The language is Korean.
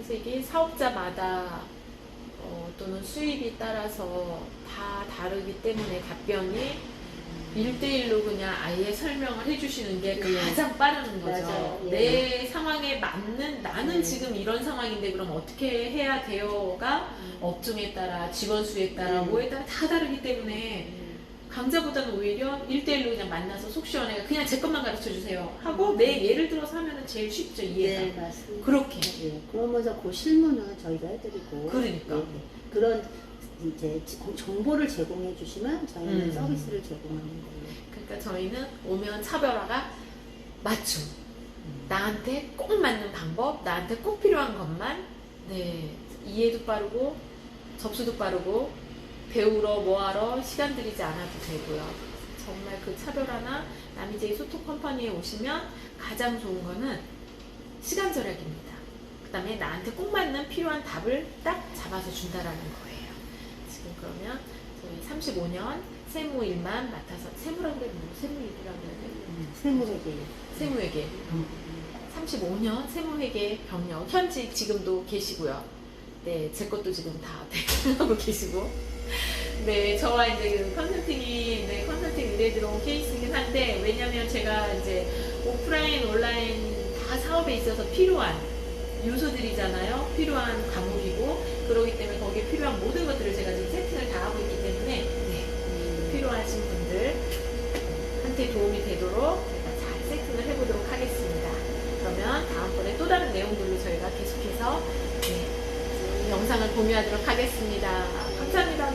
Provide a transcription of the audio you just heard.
그래서 이게 사업자마다 어, 또는 수입이 따라서 다 다르기 때문에 답변이 일대일로 그냥 아예 설명을 해주시는 게 네. 가장 빠른 거죠. 예. 내 상황에 맞는 나는 네. 지금 이런 상황인데 그럼 어떻게 해야 돼요가 업종에 따라 직원 수에 따라 음. 뭐에 따라 다 다르기 때문에 강좌보다는 오히려 일대일로 그냥 만나서 속 시원해 그냥 제 것만 가르쳐 주세요 하고 음. 내 예를 들어서 하면은 제일 쉽죠 이해가 네, 맞습니다. 그렇게 예, 그러면서 그 실무는 저희가 해드리고 그러니까. 예, 예. 그런 이제 지- 정보를 제공해 주시면 저희는 음. 서비스를 제공하는 거예요. 그러니까 저희는 오면 차별화가 맞춤 나한테 꼭 맞는 방법 나한테 꼭 필요한 것만 네 이해도 빠르고 접수도 빠르고 배우러 뭐하러 시간 들이지 않아도 되고요 정말 그 차별화나 남이제이 소통 컴퍼니에 오시면 가장 좋은 거는 시간 절약입니다. 그 다음에 나한테 꼭 맞는 필요한 답을 딱 잡아서 준다라는 거예요. 지금 그러면 저희 35년 세무 일만 맡아서 세무라고 그래야 뭐 세무 일이라고 해야 돼 세무회계. 세무회계. 35년 세무회계 경력 현직 지금도 계시고요. 네, 제 것도 지금 다 대하고 계시고. 네, 저와 이제 그 컨설팅이 네, 컨설팅 의뢰 들어온 케이스이긴 한데 왜냐면 제가 이제 오프라인 온라인 다 사업에 있어서 필요한 요소들이잖아요. 필요한 과목이고 그러기 때문에 거기에 필요한 모든 것들을 제가 지금 세팅을 다 하고 있기 때문에 네, 필요하신 분들한테 도움이 되도록 제가 잘 세팅을 해보도록 하겠습니다. 그러면 다음번에 또 다른 내용들로 저희가 계속해서 네, 영상을 공유하도록 하겠습니다. 감사합니다.